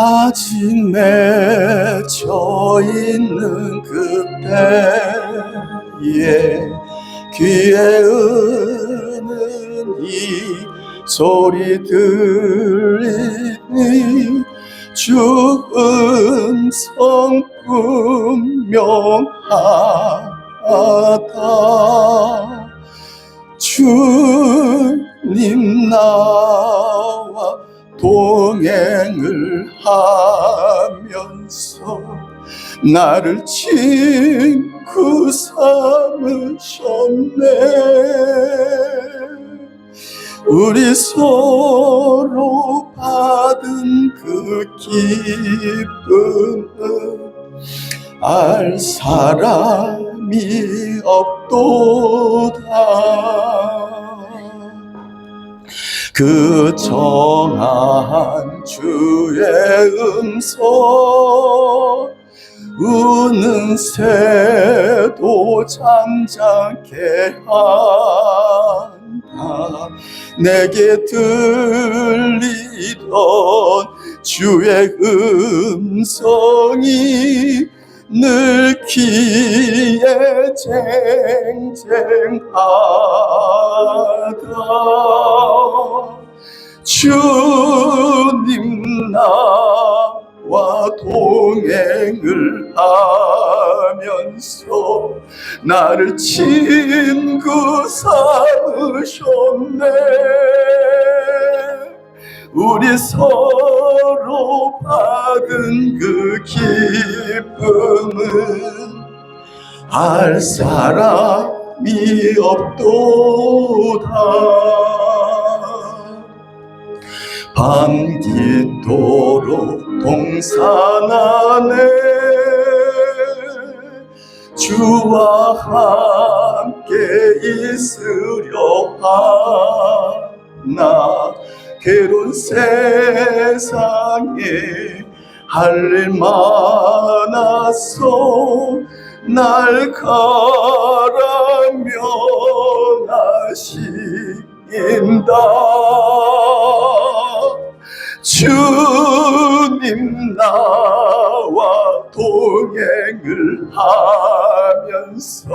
아직 맺혀 있는 그때에 귀에 은은 이 소리 들리니 주 음성 분명하다. 주님 나와 동행을 하면서 나를 친구 삼으셨네. 우리 서로 받은 그 기쁨은 알 사람이 없도다 그 정한 주의 음성 우는 새도 잠잠케 한다. 내게 들리던 주의 음성이 늘 귀에 쟁쟁하다 주님 나와 동행을 하면서 나를 친구 삼으셨네. 우리 서로 받은 그 기쁨은 알 사람이 없도다 밤깃도록 동산 안에 주와 함께 있으려 하나. 괴로운 세상에 할일 많아서 날 가라며 하신다 주님 나와 동행을 하면서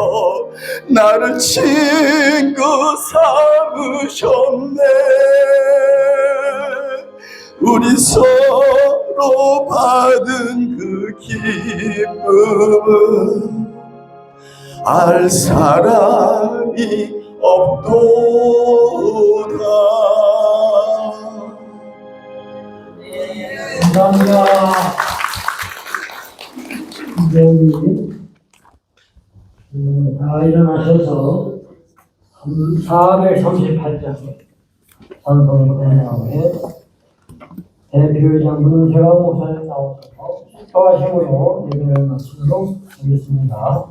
나를 친구 삼으셨네 우리 서로 받은 그 기쁨은 알 사람이 없도다. 이제 우리 음, 다 일어나셔서 438장 선동을 끝나고 대표회장 문세화 목사님 나오셔서 기도하시고요 예배를 마치도록 하겠습니다.